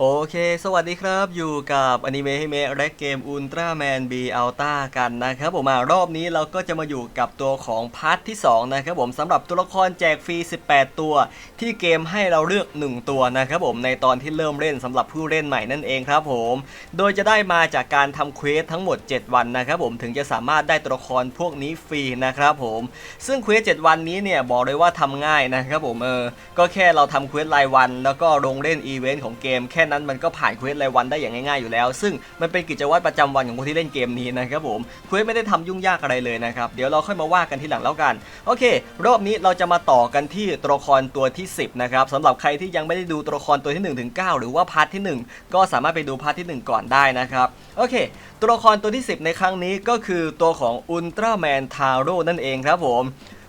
โอเค สวัสดีครับ อยู่กับอนิเมะฮิเมะและเกมอุลตร้าแมนบีอัลต้ากันนะครับผมมารอบนี้เราก็จะมาอยู่กับตัวของพาร์ทที่ 2 นะครับผมสำหรับตัวละครแจกฟรี 18 ตัว ที่เกมให้เราเลือก 1 ตัวนะครับผมในตอนที่เริ่มเล่นสำหรับผู้เล่นใหม่นั่นเองครับผม โดยจะได้มาจากการทำเควสทั้งหมด 7 วันนะครับผมถึงจะสามารถได้ตัวละครพวกนี้ฟรีนะครับผม ซึ่งเควส7วันนี้เนี่ยบอกเลยว่าทำง่ายนะครับผมเออก็แค่เราทำเควสรายวัน แล้วก็ลงเล่นอีเวนต์ของเกมแค่นั้นมันก็ผ่านเควสรายวันได้อย่างง่ายๆอยู่แล้ว ซึ่งมันเป็นกิจวัตรประจำวันของคนที่เล่นเกมนี้นะครับผมเควสไม่ได้ทำยุ่งยากอะไรเลยนะครับเดี๋ยวเราค่อยมาว่ากันทีหลังแล้วกันโอเค รอบนี้เราจะมาต่อกันที่ตัวละครตัวที่ 10นะครับสำหรับใครที่ยังไม่ได้ดูตัวละครตัวที่1ถึง9หรือว่าพาร์ทที่ 1 ก็สามารถไปดูพาร์ทที่ 1 ก่อนได้นะครับโอเค ตัวละครตัวที่ 10 ในครั้งนี้ก็คือตัวของอุลตร้าแมนทาโร่นั่นเองครับผม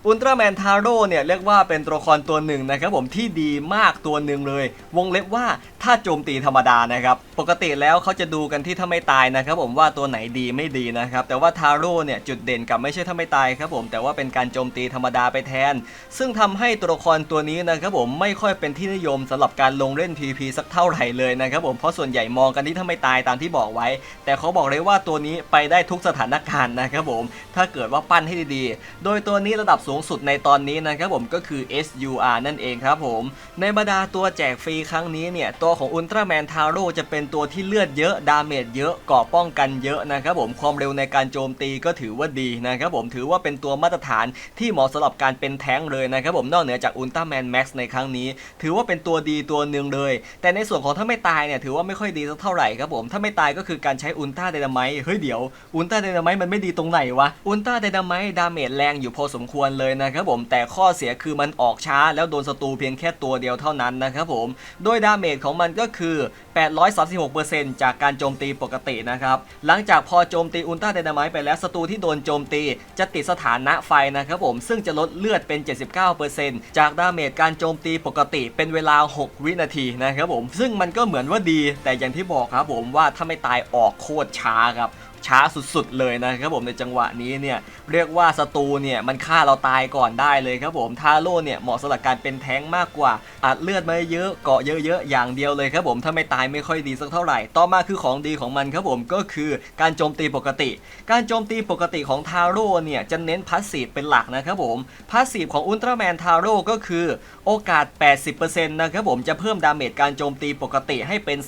อุลตร้าแมนทาโร่เนี่ยเรียกว่าเป็นตัวละครตัวหนึ่งนะครับผมที่ดีมากตัวหนึ่งเลย วงเล็บว่าถ้าโจมตีธรรมดานะครับปกติแล้วเขาจะดูกันที่ถ้าไม่ตายนะครับผมว่าตัวไหนดีไม่ดีนะครับแต่ว่าทาโร่เนี่ยจุดเด่นกับไม่ใช่ถ้าไม่ตายครับผมแต่ว่าเป็นการโจมตีธรรมดาไปแทน ซึ่งทำให้ตัวละครตัวนี้นะครับผมไม่ค่อยเป็นที่นิยมสำหรับการลงเล่น PVP สักเท่าไหร่เลยนะครับผมเพราะส่วนใหญ่มองกันที่ถ้าไม่ตายตามที่บอกไว้ แต่เขาบอกเลยว่าตัวนี้ไปได้ทุกสถานการณ์นะครับผมถ้าเกิดว่าปั้นให้ดีๆ โดยตัวนี้ระดับสูงสุดในตอนนี้นะครับผมก็คือ SUR นั่นเองครับผม ในบรรดาตัวแจกฟรีครั้งนี้เนี่ย ตัวของอุลตร้าแมนทาโร่จะเป็นตัวที่เลือดเยอะ ดาเมจเยอะเกราะป้องกันเยอะนะครับผมความเร็วในการโจมตีก็ถือว่าดีนะครับผมถือว่าเป็นตัวมาตรฐานที่เหมาะสำหรับการเป็นแท้งเลยนะครับผมนอกเหนือจากอุลตร้าแมนแม็กซ์ในครั้งนี้ ถือว่าเป็นตัวดีตัวหนึ่งเลย แต่ในส่วนของถ้าไม่ตายเนี่ยถือว่าไม่ค่อยดีสักเท่าไหร่ครับผมถ้าไม่ตายก็คือการใช้อุลตร้าไดนามต์เฮ้ยเดี๋ยวอุลตร้าไดนามต์มันไม่ดีตรงไหนวะอุลตร้าไดนามต์ดาเมจแรงอยู่พอสมควรเลยยนะครับผมแต่ข้อเสียคือมันออกช้าแล้วโดนศัตรูเพียงแค่ตัวเดียวเท่านั้นนะครับผมโดยดาเมจของมันก็คือ 836%จากการโจมตีปกตินะครับหลังจากพอโจมตีอุลตร้าไดนามต์ไปแล้วศัตรูที่โดนโจมตี จะติดสถานะไฟนะครับผมซึ่งจะลดเลือดเป็น 79%จากดาเมจการโจมตีปกติเป็นเวลา 6 วินาทีนะครับผมซึ่งมันก็เหมือนว่าดี แต่อย่างที่บอกครับผมว่าถ้าไม่ตายออกโคตรช้าครับ ช้าสุดๆเลยนะครับผมในจังหวะนี้เนี่ยเรียกว่าศัตรูเนี่ยมันฆ่าเราตายก่อนได้เลยครับผมทาโร่เนี่ยเหมาะสำหรับการเป็นแท้งมากกว่าอัดเลือดมาเยอะเกาะเยอะๆอย่างเดียวเลยครับผมถ้าไม่ตายไม่ค่อยดีสักเท่าไหร่ ต่อมาคือของดีของมันครับผมก็คือการโจมตีปกติ การโจมตีปกติของทาโร่เนี่ยจะเน้นพาสซีฟเป็นหลักนะครับผมพาสซีฟของอุลตร้าแมนทาโร่ก็คือโอกาส 80%นะครับผมจะเพิ่มดาเมจการโจมตีปกติให้เป็น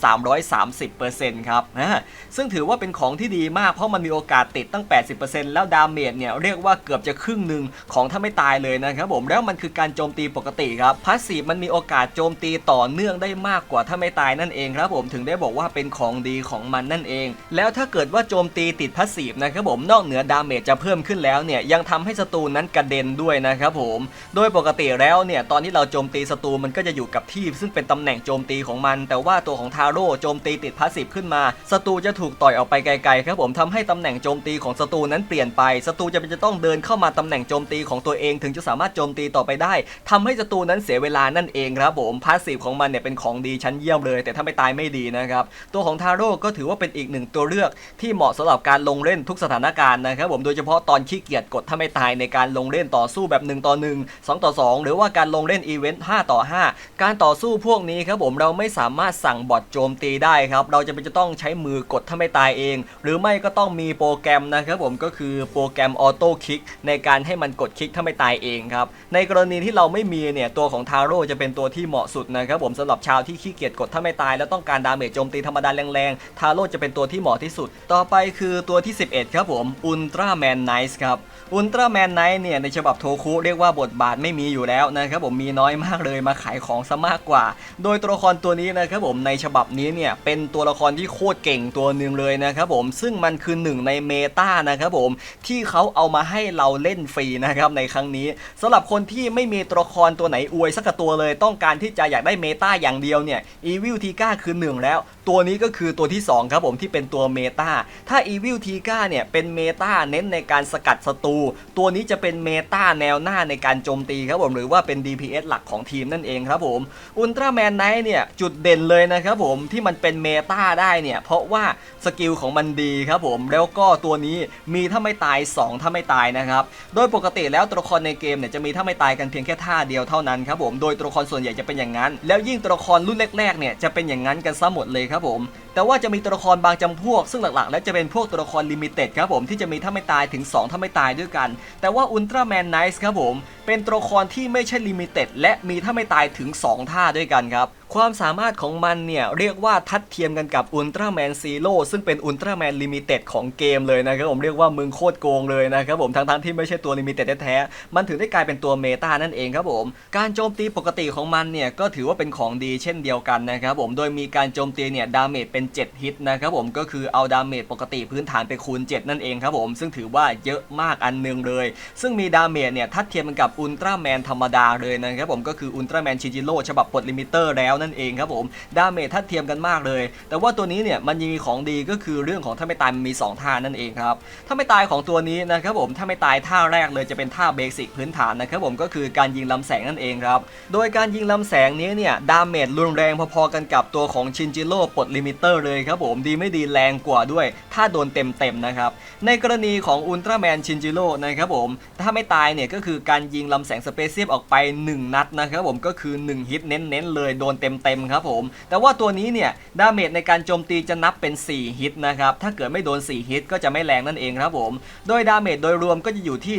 330%ครับนะซึ่งถือว่าเป็นของที่ดีมากเพราะมันมีโอกาสติดตั้ง 80%แล้วดาเมจเนี่ยเรียกว่าเกือบจะครึ่งหนึ่งของถ้าไม่ตายเลยนะครับผมแล้วมันคือการโจมตีปกติครับพาสซีฟมันมีโอกาสโจมตีต่อเนื่องได้มากกว่าถ้าไม่ตายนั่นเองครับผมถึงได้บอกว่าเป็นของดีของมันนั่นเอง แล้วถ้าเกิดว่าโจมตีติดพาสซีฟนะครับผมนอกเหนือดาเมจจะเพิ่มขึ้นแล้วเนี่ยยังทำให้ศัตรูนั้นกระเด็นด้วยนะครับผมโดยปกติแล้วเนี่ยตอนที่เราโจมตีศัตรูมันก็จะอยู่กับที่ซึ่งเป็นตำแหน่งโจมตีของมัน แต่ว่าตัวของทาโร่โจมตีติดพาสซีฟขึ้นมาศัตรูจะถูกต่อยออกไปไกลๆครับผมทำให้ตำแหน่งโจมตีของศัตรูนั้นเปลี่ยนไปศัตรูจะเป็นจะต้องเดินเข้ามาตำแหน่งโจมตีของตัวเอง ถึงจะสามารถโจมตีต่อไปได้ทำให้ศัตรูนั้นเสียเวลานั่นเองครับผมพาสซีฟของมันเนี่ยเป็นของดีชั้นเยี่ยมเลย แต่ถ้าไม่ตายไม่ดีนะครับตัวของทาโร่ก็ถือว่าเป็นอีกหนึ่งตัวเลือกที่เหมาะสำหรับการลงเล่นทุกสถานการณ์นะครับผมโดยเฉพาะตอนขี้เกียจกดถ้าไม่ตายในการลงเล่นต่อสู้แบบ 1 ต่อ 1 2 ต่อ 2 หรือว่าการลงเล่นอีเวนต์5ต่อ 5 การต่อสู้พวกนี้ครับผมเราไม่สามารถสั่งบอทโจมตีได้ครับเราจะเป็นจะต้องใช้มือกดถ้าไม่ตายเอง หรือไม่ก็ก็ต้องมีโปรแกรมนะครับผมก็คือโปรแกรมออโต้คลิกในการให้มันกดคลิกถ้าไม่ตายเองครับในกรณีที่เราไม่มีเนี่ยตัวของทาโร่จะเป็นตัวที่เหมาะสุดนะครับผมสำหรับชาวที่ขี้เกียจกดถ้าไม่ตาย แล้วต้องการดาเมจโจมตีธรรมดาแรงๆทาโร่จะเป็นตัวที่เหมาะที่สุด ต่อไปคือตัวที่ 11 ครับผมอุลตร้าแมนไนส์ครับอุลตร้าแมนไนส์เนี่ยในฉบับโทคุเรียกว่าบทบาทไม่มีอยู่แล้วนะครับผมมีน้อยมากเลยมาขายของซะมากกว่า โดยตัวละครตัวนี้นะครับผมในฉบับนี้เนี่ยเป็นตัวละครที่โคตรเก่งตัวหนึ่งเลยนะครับผมซึ่งมันคือหนึ่งในเมตานะครับผมที่เขาเอามาให้เราเล่นฟรีนะครับในครั้งนี้สำหรับคนที่ไม่มีตัวละครตัวไหนอวยสักตัวเลย ต้องการที่จะอยากได้เมตาอย่างเดียวเนี่ยอีวิลทีก้าคือหนึ่งแล้ว ตัวนี้ก็คือตัวที่สองครับผมที่เป็นตัวเมตาถ้าอีวิลทีก้าเนี่ยเป็นเมตาเน้นในการสกัดศัตรูตัวนี้จะเป็นเมตาแนวหน้าในการโจมตีครับผมหรือว่าเป็น DPS หลักของทีมนั่นเองครับผมอุลตร้าแมนไนเนี่ยจุดเด่นเลยนะครับผมที่มันเป็นเมตาได้เนี่ยเพราะว่าสกิลของมันดีครับนะครับผมแล้วก็ตัวนี้มีถ้าไม่ตาย 2 ถ้าไม่ตายนะครับ โดยปกติแล้วตัวละครในเกมเนี่ยจะมีถ้าไม่ตายกันเพียงแค่ท่าเดียวเท่านั้นครับผมโดยตัวละครส่วนใหญ่จะเป็นอย่างนั้น แล้วยิ่งตัวละครรุ่นแรกๆเนี่ยจะเป็นอย่างนั้นกันซะหมดเลยครับผม แต่ว่าจะมีตัวละครบางจำพวก ซึ่งหลักๆ แล้วจะเป็นพวกตัวละครลิมิเต็ดครับผมที่จะมีถ้าไม่ตายถึง 2 ถ้าไม่ตายด้วยกัน แต่ว่าอุลตร้าแมนไนท์ครับผม เป็นตัวละครที่ไม่ใช่ลิมิเต็ดและมีถ้าไม่ตายถึง 2 ท่าด้วยกันครับความสามารถของมันเนี่ยเรียกว่าทัดเทียมกันกับอุลตร้าแมนซีโร่ซึ่งเป็นอุลตร้าแมนลิมิเต็ดของเกมเลยนะครับผมเรียกว่ามึงโคตรโกงเลยนะครับผมทั้งๆที่ไม่ใช่ตัวลิมิเต็ดแท้ๆมันถึงได้กลายเป็นตัวเมตานั่นเองครับผมการโจมตีปกติของมันเนี่ยก็ถือว่าเป็นของดีเช่นเดียวกันนะครับผมโดยมีการโจมตีเนี่ยดาเมจเป็น7 ฮิตนะครับผมก็คือเอาดาเมจปกติพื้นฐานไปคูณ 7 นั่นเองครับผมซึ่งถือว่าเยอะมากอันหนึงเลย ซึ่งมีดาเมจเนี่ยทัดเทียมกันกับอุลตร้าแมนธรรมดาเลยนะครับผมก็คืออุลตร้าแมนชิจิโร่ฉบับปลดลิมิเตอร์แล้วนั่นเองครับผมดาเมจทัดเทียมกันมากเลย แต่ว่าตัวนี้เนี่ยมันยังมีของดีก็คือเรื่องของถ้าไม่ตายมันมี 2 ท่านั่นเองครับถ้าไม่ตายของตัวนี้นะครับผมถ้าไม่ตายท่าแรกเลยจะเป็นท่าเบสิกพื้นฐานนะครับผมก็คือการยิงลำแสงนั่นเองครับโดยการยิงลำแสงนี้เนี่ยดาเมจรุนแรงพอๆกันกับตัวของชินจิโร่ปลดลิมิเตอร์เลยครับผมดีไม่ดีแรงกว่าด้วย ถ้าโดนเต็มๆนะครับ ในกรณีของอุลตร้าแมนชินจิโร่นะครับผมถ้าไม่ตายเนี่ยก็คือการยิงลำแสงสเปเชียออกไป 1 นัดนะครับผมก็คือ 1 ฮิตเน้นๆเลยโดนเต็มๆครับผมแต่ว่าตัวนี้เนี่ยดาเมจในการโจมตีจะนับเป็น 4 ฮิตนะครับถ้าเกิดไม่โดน 4 ฮิตก็จะไม่แรงนั่นเองครับผมโดยดาเมจโดยรวมก็จะอยู่ที่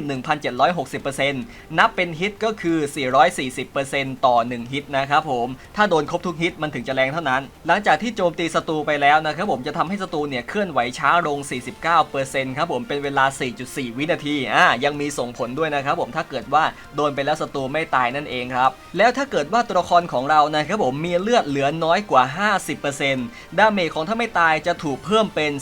1,760%นับเป็นฮิตก็คือ 440%ต่อ 1 ฮิตนะครับผมถ้าโดนครบทุกฮิตมันถึงจะแรงเท่านั้น หลังจากที่โจมตีศัตรูไปแล้วนะครับผมจะทำให้ศัตรูเนี่ยเคลื่อนไหวช้าลง 49%ครับผมเป็นเวลา 4.4 วินาทีอ่ายังมีส่งผลด้วยนะครับผมถ้าเกิดว่าโดนไปแล้วศัตรูไม่ตายนั่นเองครับแล้วถ้าเกิดว่าตัวละครของเรานะครับผมมีเลือดเหลือน้อยกว่า 50%ดาเมจของถ้าไม่ตายจะถูกเพิ่มเป็น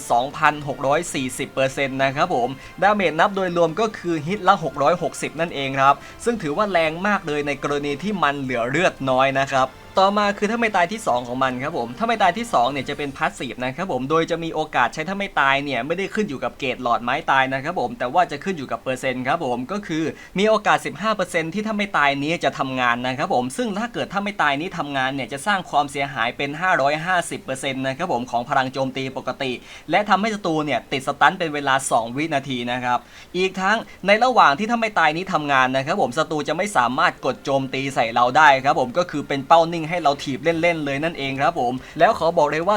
2,640%นะครับผมดาเมจนับโดยรวมก็คือฮิตละ 660 นั่นเองครับซึ่งถือว่าแรงมากเลยในกรณีที่มันเหลือเลือดน้อยนะครับ ต่อมาคือถ้าไม่ตายที่ 2 ของมันครับผมถ้าไม่ตายที่2เนี่ยจะเป็นพาสซีฟนะครับผมโดยจะมีโอกาสใช้ถ้าไม่ตายเนี่ยไม่ได้ขึ้นอยู่กับเกรดหลอดไม้ตายนะครับผมแต่ว่าจะขึ้นอยู่กับเปอร์เซ็นต์ครับผมก็คือมีโอกาส 15%ที่ถ้าไม่ตายนี้จะทำงานนะครับผมซึ่งถ้าเกิดถ้าไม่ตายนี้ทำงานเนี่ยจะสร้างความเสียหายเป็น 550%นะครับผมของพลังโจมตีปกติ และทำให้ศัตรูเนี่ยติดสตันเป็นเวลา 2 วินาทีนะครับอีกทั้งในระหว่างที่ถ้าไม่ตายนี้ทำงานนะครับผมศัตรูจะไม่สามารถกดโจมตีใส่เราได้ครับผมก็คือเป็นเป้านิ่งให้เราถีบเล่นๆเลยนั่นเองครับผม แล้วขอบอกเลยว่า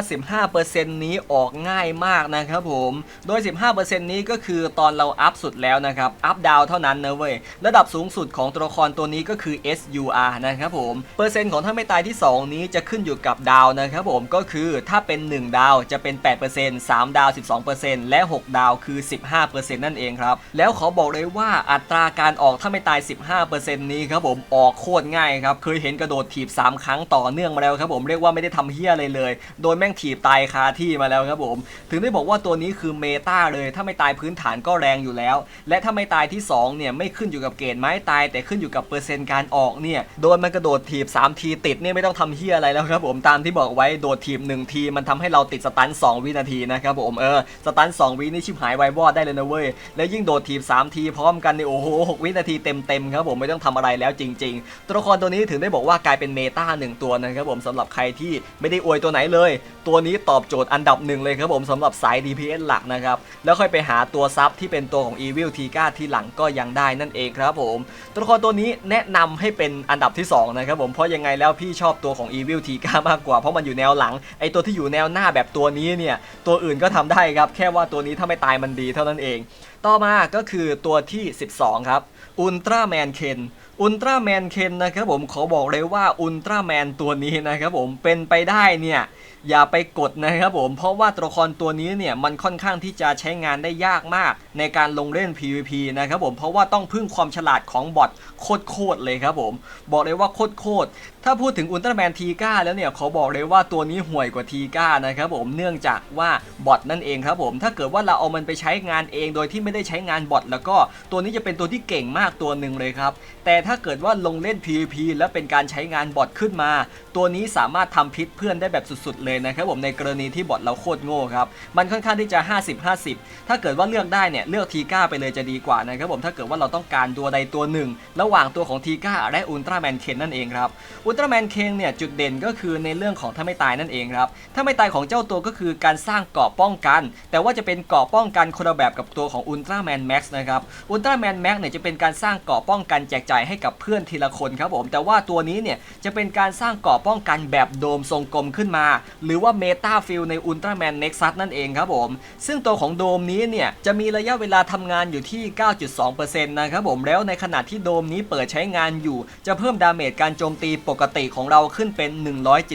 15%นี้ออกง่ายมากนะครับผม โดย 15%นี้ก็คือตอนเราอัพสุดแล้วนะครับ อัพดาวเท่านั้นนะเว้ย ระดับสูงสุดของตัวละครตัวนี้ก็คือ SUR นะครับผม เปอร์เซ็นต์ของถ้าไม่ตายที่ 2 นี้จะขึ้นอยู่กับดาวนะครับผม ก็คือถ้าเป็น 1 ดาวจะเป็น 8% 3 ดาว 12%และ 6 ดาวคือ 15%นั่นเองครับ แล้วขอบอกเลยว่าอัตราการออกถ้าไม่ตาย 15%นี้ครับผม ออกโคตรง่ายครับ เคยเห็นกระโดดถีบ 3 ครั้งต่อเนื่องมาแล้วครับผมเรียกว่าไม่ได้ทำเฮี้ยอะไรเลย โดนแม่งถีบตายคาที่มาแล้วครับผม ถึงได้บอกว่าตัวนี้คือเมตาเลย ถ้าไม่ตายพื้นฐานก็แรงอยู่แล้ว และถ้าไม่ตายที่2เนี่ยไม่ขึ้นอยู่กับเกณฑ์ไม้ตาย แต่ขึ้นอยู่กับเปอร์เซ็นต์การออกเนี่ยโดนมันกระโดดถีบ3ทีติดเนี่ยไม่ต้องทำเฮี้ยอะไรแล้วครับผมตามที่บอกไว้โดดถีบ1ทีมันทำให้เราติดสตัน2วินาทีนะครับผมเออสตัน2วินี่ชิบหายไววอดได้เลยนะเว้ยแล้วยิ่งโดดถีบ3ทีพร้อมกันนี่โอ้โห6วินาทีเต็มๆครับผมไม่ต้องทำอะไรแล้วจริง ๆ ตัวละครตัวนี้ถึงได้บอกว่ากลายเป็นเมตาหนึ่งตัวนะครับผมสำหรับใครที่ไม่ได้อวยตัวไหนเลย ตัวนี้ตอบโจทย์อันดับหนึ่งเลยครับผมสำหรับสาย DPS หลักนะครับแล้วค่อยไปหาตัวซับที่เป็นตัวของ Evil t i g a ที่หลังก็ยังได้นั่นเองครับผมตัวละครตัวนี้แนะนำให้เป็นอันดับที่2นะครับผมเพราะยังไงแล้วพี่ชอบตัวของ Evil t i g a มากกว่าเพราะมันอยู่แนวหลังไอตัวที่อยู่แนวหน้าแบบตัวนี้เนี่ยตัวอื่นก็ทำได้ครับแค่ว่าตัวนี้ถ้าไม่ตายมันดีเท่านั้นเอง ต่อมาก็คือตัวที่ 12 ครับอุลตร้าแมนเคน อุลตร้าแมนเคนนะครับผมขอบอกเลยว่าอุลตร้าแมนตัวนี้นะครับผมเป็นไปได้เนี่ย อย่าไปกดนะครับผม เพราะว่าตัวละครตัวนี้เนี่ยมันค่อนข้างที่จะใช้งานได้ยากมาก ในการลงเล่น PVP นะครับผมเพราะว่าต้องพึ่งความฉลาดของบอทโคตรๆเลยครับผม บอกเลยว่าโคตรๆถ้าพูดถึงอุลตร้าแมนทีก้าแล้วเนี่ยขอบอกเลยว่าตัวนี้ห่วยกว่าทีก้านะครับผมเนื่องจากว่าบอทนั่นเองครับผมถ้าเกิดว่าเราเอามันไปใช้งานเองโดยที่ไม่ได้ใช้งานบอทแล้วก็ตัวนี้จะเป็นตัวที่เก่งมากตัวหนึ่งเลยครับ แต่ถ้าเกิดว่าลงเล่น PVP แล้วเป็นการใช้งานบอทขึ้นมา ตัวนี้สามารถทำพิษเพื่อนได้แบบสุดๆเลยนะครับผมในกรณีที่บอทเราโคตรโง่ครับมันค่อนข้างที่จะ 50-50 ถ้าเกิดว่าเลือกได้เนี่ยเลือกทีก้าไปเลยจะดีกว่านะครับผมถ้าเกิดว่าเราต้องการตัวใดตัวหนึ่ง ระหว่างตัวของทีก้าและอุลตร้าแมนเคนนั่นเองครับอุลตร้าแมนเคนเนี่ยจุดเด่นก็คือในเรื่องของถ้าไม่ตายนั่นเองครับถ้าไม่ตายของเจ้าตัวก็คือการสร้างเกราะป้องกัน แต่ว่าจะเป็นเกราะป้องกันคนละแบบกับตัวของอุลตร้าแมนแม็กซ์นะครับอุลตร้าแมนแม็กซ์เนี่ยจะเป็นการสร้างเกราะป้องกันแจกจ่ายให้กับเพื่อนทีละคนครับผมแต่ว่าตัวนี้เนี่ยจะเป็นการสร้างเกราะป้องกันแบบโดมทรงกลมขึ้นมาหรือว่าเมตาฟิลในอุลตร้าแมนเน็กซัสนั่นเองครับผม ซึ่งตัวของโดมนี้เนี่ย จะมีระยะเวลาทำงานอยู่ที่ 9.2%นะครับผม แล้วในขณะที่โดมนี้เปิดใช้งานอยู่ จะเพิ่มดาเมจการโจมตีปกติของเราขึ้นเป็น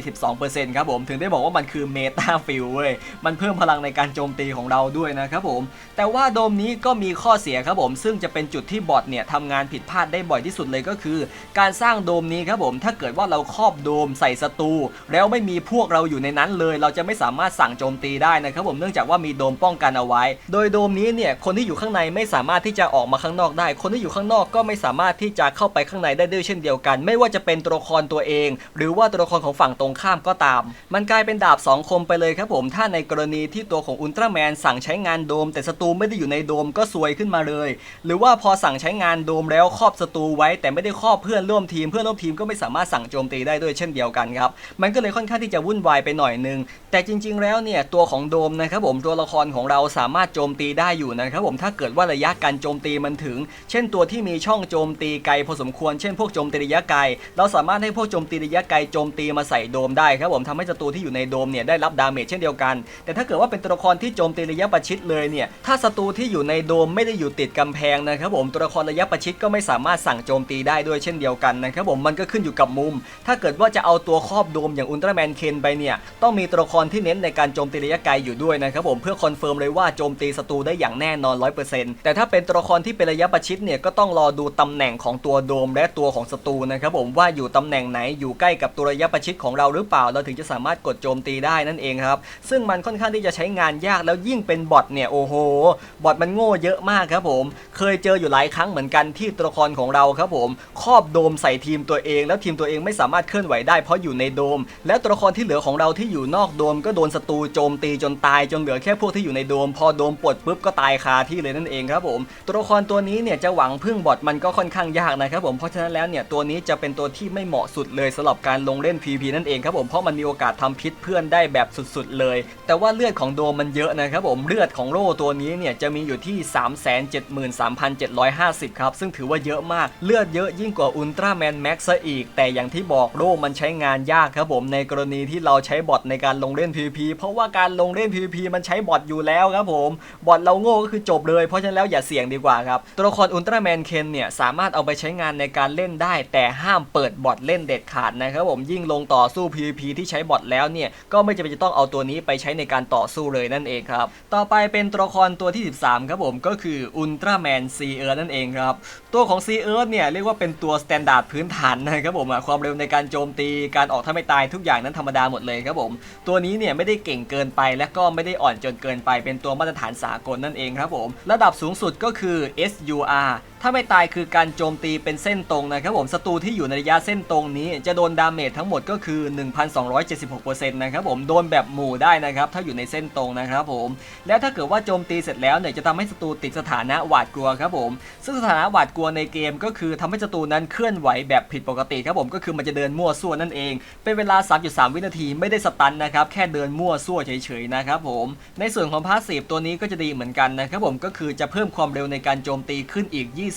172%ครับผม ถึงได้บอกว่ามันคือเมตาฟิลเว้ย มันเพิ่มพลังในการโจมตีของเราด้วยนะครับผม แต่ว่าโดมนี้ก็มีข้อเสียครับผม ซึ่งจะเป็นจุดที่บอทเนี่ยทำงานผิดพลาดได้บ่อยที่สุดเลยก็คือ การสร้างโดมนี้ครับผม ถ้าเกิดว่าเราครอบโดมใส่ศัตรูแล้วไม่มีพวกเราอยู่ในนั้นเลยเราจะไม่สามารถสั่งโจมตีได้นะครับผมเนื่องจากว่ามีโดมป้องกันเอาไว้ โดยโดมนี้เนี่ยคนที่อยู่ข้างในไม่สามารถที่จะออกมาข้างนอกได้ คนที่อยู่ข้างนอกก็ไม่สามารถที่จะเข้าไปข้างในได้ด้วยเช่นเดียวกัน ไม่ว่าจะเป็นตัวละครตัวเอง หรือว่าตัวละครของฝั่งตรงข้ามก็ตาม มันกลายเป็นดาบสองคมไปเลยครับผมถ้าในกรณีที่ตัวของอุลตร้าแมนสั่งใช้งานโดม แต่ศัตรูไม่ได้อยู่ในโดมก็ซวยขึ้นมาเลย หรือว่าพอสั่งใช้งานโดมแล้วครอบศัตรูไว้ แต่ไม่ได้ครอบเพื่อนร่วมทีมเพื่อนร่วมทีมก็ไม่สามารถสั่งโจมตีได้ด้วยเช่นเดียวกันครับมันก็เลยค่อนข้างที่จะวุ่นวายไปหน่อยนึง แต่จริง ๆ แล้วเนี่ยตัวของโดมนะครับผมตัวละครของเราสามารถโจมตีได้อยู่นะครับผมถ้าเกิดว่าระยะการโจมตีมันถึง เช่นตัวที่มีช่องโจมตีไกลพอสมควรเช่นพวกโจมตีระยะไกลเราสามารถให้พวกโจมตีระยะไกลโจมตีมาใส่โดมได้ครับผมทำให้ศัตรูที่อยู่ในโดมเนี่ยได้รับดาเมจเช่นเดียวกัน แต่ถ้าเกิดว่าเป็นตัวละครที่โจมตีระยะประชิดเลยเนี่ยถ้าศัตรูที่อยู่ในโดมไม่ได้อยู่ติดกำแพงนะครับผมตัวละครระยะประชิดก็ไม่สามารถสั่งโจมตีได้ด้วยเช่นเดียวกันนะครับผมมันก็ขึ้นอยู่กับมุม ถ้าเกิดว่าจะเอาตัวครอบโดมอย่างอุลตร้าแมนเคนไปเนี่ยต้องมีตัวละครที่เน้นในการโจมตีระยะไกลอยู่ด้วยนะครับผมเพื่อคอนเฟิร์มเลยว่าโจมตีศัตรูได้อย่างแน่นอน 100%แต่ถ้าเป็นตัวละครที่เป็นระยะประชิดเนี่ยก็ต้องรอดูตำแหน่งของตัวโดมและตัวของศัตรูนะครับผมว่าอยู่ตำแหน่งไหนอยู่ใกล้กับตัวระยะประชิดของเราหรือเปล่า เราถึงจะสามารถกดโจมตีได้นั่นเองครับซึ่งมันค่อนข้างที่จะใช้งานยากแล้วยิ่งเป็นบอทเนี่ยโอ้โหบอทมันโง่เยอะมากครับผมเคยเจออยู่หลายครั้งเหมือนกันที่ตัวละครของเราครับผมครอบโดมใส่ทีมตัวเอง แล้วทีมตัวเองไม่สามารถเคลื่อนไหวได้เพราะอยู่ในโดม แล้วตัวละครที่เหลือของเราที่อยู่นอกโดมก็โดนศัตรูโจมตีจนตายจนเหลือแค่พวกที่อยู่ในโดม พอโดมปลดปุ๊บก็ตายคาที่เลยนั่นเองครับผมตัวละครตัวนี้เนี่ยจะหวังพึ่งบอทมันก็ค่อนข้างยากนะครับผมเพราะฉะนั้นแล้วเนี่ยตัวนี้จะเป็นตัวที่ไม่เหมาะสุดเลยสำหรับการลงเล่น PVP นั่นเองครับผมเพราะมันมีโอกาสทำพิษเพื่อนได้แบบสุดๆเลย แต่ว่าเลือดของโดมมันเยอะนะครับผมเลือดของโล่ตัวนี้เนี่ยจะมีอยู่ที่ 373,750 ครับ ซึ่งถือว่าเยอะมากเลือดเยอะยิ่งกว่าอุลตร้าแมนแม็กซ์อีก แต่อย่างที่บอกโล่มันใช้งานยากครับผมในกรณีที่เราใช้บอทในการลงเล่น PVP เพราะว่าการลงเล่น PVP มันใช้บอทอยู่แล้วครับผม บอทเราโง่ก็คือจบเลย เพราะฉะนั้นแล้วอย่าเสี่ยงดีกว่าครับ ตัวละครอุลตร้าแมนเคนเนี่ยสามารถเอาไปใช้งานในการเล่นได้ แต่ห้ามเปิดบอทเล่นเด็ดขาดนะครับผมยิ่งลงต่อสู้ PVP ที่ใช้บอทแล้วเนี่ยก็ไม่จำเป็นจะต้องเอาตัวนี้ไปใช้ในการต่อสู้เลยนั่นเองครับต่อไปเป็นตัวละครตัวที่ 13ครับผมก็คืออุลตร้าแมนซีเอิร์นั่นเองครับตัวของซีเอิร์เนี่ยเรียกว่าเป็นตัวสแตนดาร์ดพื้นฐานนะครับผมความเร็วในการโจมตีการออกท่าไม่ตายทุกอย่างนั้นธรรมดาหมดเลยครับผม ตัวนี้เนี่ยไม่ได้เก่งเกินไปและก็ไม่ได้อ่อนจนเกินไปเป็นตัวมาตรฐานสากลนั่นเองครับผม ระดับสูงสุดก็คือ SUR ถ้าไม่ตายคือการโจมตีเป็นเส้นตรงนะครับผมศัตรูที่อยู่ในระยะเส้นตรงนี้ จะโดนดาเมจทั้งหมดก็คือ 1,276%นะครับผมโดนแบบหมู่ได้นะครับถ้าอยู่ในเส้นตรงนะครับผมแล้วถ้าเกิดว่าโจมตีเสร็จแล้วเนี่ยจะทำให้ศัตรูติดสถานะหวาดกลัวครับผมซึ่งสถานะหวาดกลัวในเกมก็คือทำให้ศัตรูนั้นเคลื่อนไหวแบบผิดปกติครับผมก็คือมันจะเดินมั่วซั่วนั่นเอง เป็นเวลา 3.3 วินาทีไม่ได้สตันนะครับแค่เดินมั่วซั่วเฉยๆนะครับผมในส่วนของพาสซีฟตัวนี้ก็จะดีเหมือนกันนะครับผมก็คือจะเพิ่มความเร็วในการโจมตีขึ้นอีก 20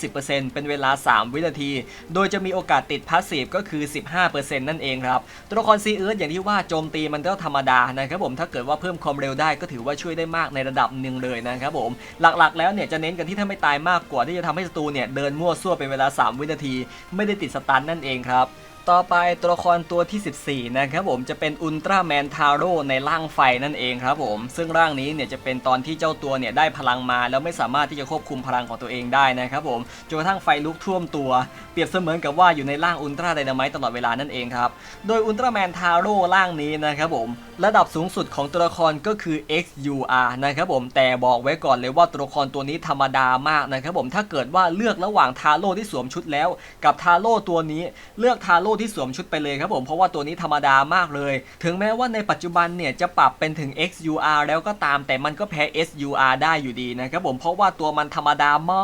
เป็นเวลา 3 วินาที โดยจะมีโอกาสติดพาสซีฟก็คือ 15%นั่นเองครับ ตัวละครซีเอิร์ธอย่างที่ว่าโจมตีมันก็ธรรมดานะครับผมถ้าเกิดว่าเพิ่มความเร็วได้ก็ถือว่าช่วยได้มากในระดับหนึ่งเลยนะครับผม หลักๆ แล้วเนี่ยจะเน้นกันที่ถ้าไม่ตายมากกว่าที่จะทำให้ศัตรูเนี่ยเดินมั่วซั่วเป็นเวลา 3 วินาที ไม่ได้ติดสตันนั่นเองครับ ต่อไปตัวละครตัวที่ 14 นะครับผมจะเป็นอุลตร้าแมนทาโร่ในร่างไฟนั่นเองครับผมซึ่งร่างนี้เนี่ยจะเป็นตอนที่เจ้าตัวเนี่ยได้พลังมา แล้วไม่สามารถที่จะควบคุมพลังของตัวเองได้นะครับผมจนกระทั่งไฟลุกท่วมตัว เปรียบเสมือนกับว่าอยู่ในร่างอุลตร้าไดนาไมต์ตลอดเวลานั่นเองครับโดยอุลตร้าแมนทาโร่ร่างนี้นะครับผมระดับสูงสุดของตัวละครก็คือ XUR นะครับผมแต่บอกไว้ก่อนเลยว่าตัวละครตัวนี้ธรรมดามากนะครับผมถ้าเกิดว่าเลือกระหว่างทาโร่ที่สวมชุดแล้ว กับทาโร่ตัวนี้เลือกทาโร่ที่สวมชุดไปเลยครับผมเพราะว่าตัวนี้ธรรมดามากเลย ถึงแม้ว่าในปัจจุบันเนี่ยจะปรับเป็นถึง XUR แล้วก็ตามแต่มันก็แพ้ SUR ได้อยู่ดีนะครับผมเพราะว่าตัวมันธรรมดาม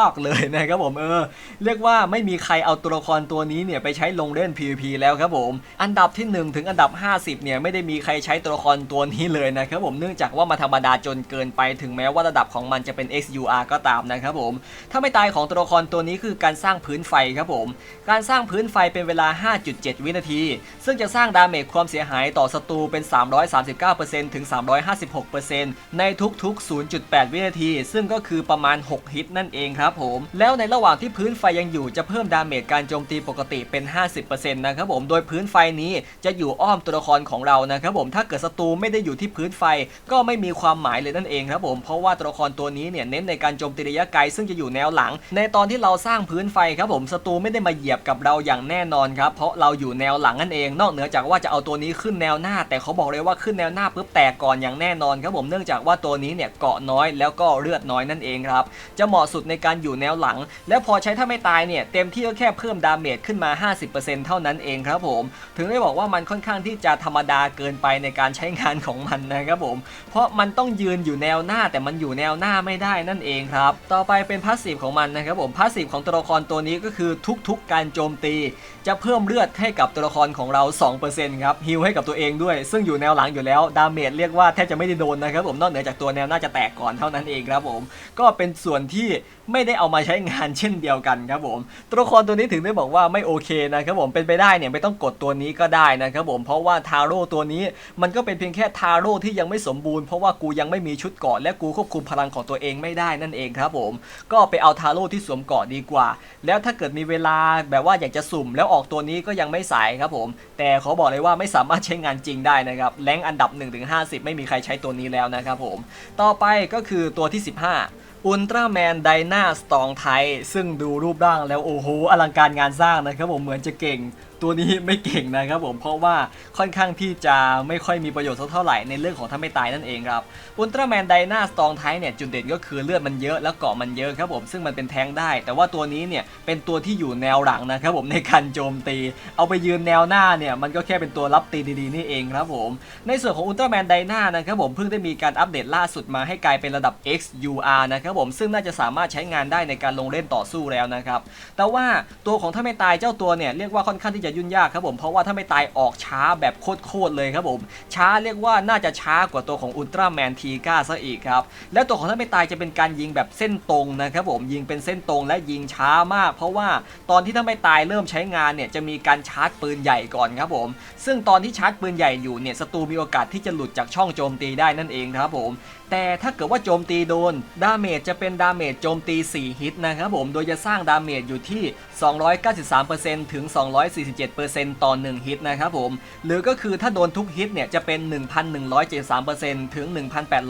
ากเลยนะครับผมเออเรียกว่าไม่มีใครเอาตัวละครตัวนี้เนี่ยไปใช้ลงเล่น PVP แล้วครับผม อันดับที่ 1 ถึงอันดับ 50เนี่ยไม่ได้มีใครใช้ตัวละครตัวนี้เลยนะครับผมเนื่องจากว่ามันธรรมดาจนเกินไป ถึงแม้ว่าระดับของมันจะเป็น XUR ก็ตามนะครับผมถ้าไม่ตายของตัวละครตัวนี้คือการสร้างพื้นไฟครับผม การสร้างพื้นไฟเป็นเวลา5.7 วินาที ซึ่งจะสร้างดาเมจความเสียหายต่อศัตรูเป็น 339%ถึง 356%ในทุกๆ 0.8 วินาที ซึ่งก็คือประมาณ 6 ฮิตนั่นเองครับผม แล้วในระหว่างที่พื้นไฟยังอยู่จะเพิ่มดาเมจการโจมตีปกติเป็น 50%นะครับผม โดยพื้นไฟนี้จะอยู่อ้อมตัวละครของเรานะครับผม ถ้าเกิดศัตรูไม่ได้อยู่ที่พื้นไฟก็ไม่มีความหมายเลยนั่นเองครับผม เพราะว่าตัวละครตัวนี้เนี่ยเน้นในการโจมตีระยะไกลซึ่งจะอยู่แนวหลัง ในตอนที่เราสร้างพื้นไฟครับผมศัตรูไม่ได้มาเหยียบกับเราอย่างแน่นอนครับเพราะเราอยู่แนวหลังนั่นเอง นอกเหนือจากว่าจะเอาตัวนี้ขึ้นแนวหน้า แต่เขาบอกเลยว่าขึ้นแนวหน้าปุ๊บแตกก่อนอย่างแน่นอนครับผมเนื่องจากว่าตัวนี้เนี่ยเกาะน้อยแล้วก็เลือดน้อยนั่นเองครับจะเหมาะสุดในการอยู่แนวหลัง แล้วพอใช้ถ้าไม่ตายเนี่ยเต็มที่ก็แค่เพิ่มดาเมจขึ้นมา 50%เท่านั้นเองครับผม ถึงได้บอกว่ามันค่อนข้างที่จะธรรมดาเกินไปในการใช้งานของมันนะครับผม เพราะมันต้องยืนอยู่แนวหน้าแต่มันอยู่แนวหน้าไม่ได้นั่นเองครับ ต่อไปเป็นพาสซีฟของมันนะครับผมพาสซีฟของตัวละครตัวนี้ก็คือทุกๆการโจมตี จะเพิ่มเลือดให้กับตัวละครของเรา 2%ครับฮิลให้กับตัวเองด้วย ซึ่งอยู่แนวหลังอยู่แล้วดาเมจเรียกว่าแทบจะไม่ได้โดนนะครับผมนอกเหนือจากตัวแนวน่าจะแตกก่อนเท่านั้นเองครับผมก็เป็นส่วนที่ไม่ได้เอามาใช้งานเช่นเดียวกันครับผม ตัวละครตัวนี้ถึงได้บอกว่าไม่โอเคนะครับผมเป็นไปได้เนี่ยไม่ต้องกดตัวนี้ก็ได้นะครับผมเพราะว่าทาโร่ตัวนี้มันก็เป็นเพียงแค่ทาโร่ที่ยังไม่สมบูรณ์เพราะว่ากูยังไม่มีชุดเกาะและกูควบคุมพลังของตัวเองไม่ได้นั่นเองครับผม ก็ไปเอาทาโร่ที่สวมเกาะดีกว่า แล้วถ้าเกิดมีเวลาแบบว่าอยากจะสุ่ม แล้วออกตัวนี้ก็ยังไม่สายครับผม แต่ขอบอกเลยว่าไม่สามารถใช้งานจริงได้นะครับแรงอันดับ1-50 ไม่มีใครใช้ตัวนี้แล้วนะครับผม ต่อไปก็คือตัวที่ 15 อุลตร้าแมนไดนาสตองไทย ซึ่งดูรูปร่างแล้วโอ้โหอลังการงานสร้างนะครับผมเหมือนจะเก่ง ตัวนี้ไม่เก่งนะครับผมเพราะว่าค่อนข้างที่จะไม่ค่อยมีประโยชน์สักเท่าไหร่ในเรื่องของถ้าไม่ตายนั่นเองครับอุลตร้าแมนไดนาสตองไทเนี่ยจุดเด่นก็คือเลือดมันเยอะแล้วเกาะมันเยอะครับผมซึ่งมันเป็นแทงได้ แต่ว่าตัวนี้เนี่ยเป็นตัวที่อยู่แนวหลังนะครับผมในการโจมตี เอาไปยืนแนวหน้าเนี่ยมันก็แค่เป็นตัวรับตีดีๆนี่เองครับผมในส่วนของอุลตร้าแมนไดนานะครับผมเพิ่งได้มีการอัปเดตล่าสุดมาให้กลายเป็นระดับ XUR นะครับผมซึ่งน่าจะสามารถใช้งานได้ในการลงเล่นต่อสู้แล้วนะครับแต่ว่าตัวของถ้าไม่ตายเจ้าตัวเนี่ยเรียกว่าค่อนข้างที่จะยุ่งยากครับผมเพราะว่าถ้าไม่ตายออกช้าแบบโคตรๆเลยครับผม ช้าเรียกว่าน่าจะช้ากว่าตัวของอุลตร้าแมนทีก้าซะอีกครับแล้วตัวของถ้าไม่ตายจะเป็นการยิงแบบเส้นตรงนะครับผมยิงเป็นเส้นตรงและยิงช้ามาก เพราะว่าตอนที่ถ้าไม่ตายเริ่มใช้งานเนี่ยจะมีการชาร์จปืนใหญ่ก่อนครับผม ซึ่งตอนที่ชาร์จปืนใหญ่อยู่เนี่ยศัตรูมีโอกาสที่จะหลุดจากช่องโจมตีได้นั่นเองครับผมแต่ถ้าเกิดว่าโจมตีโดนดาเมจจะเป็นดาเมจโจมตี 4 ฮิตนะครับผมโดยจะสร้างดาเมจอยู่ที่ 293%ถึง 247 10%ต่อ 1 ฮิตนะครับผม หรือก็คือถ้าโดนทุกฮิตเนี่ยจะเป็น 1,173%ถึง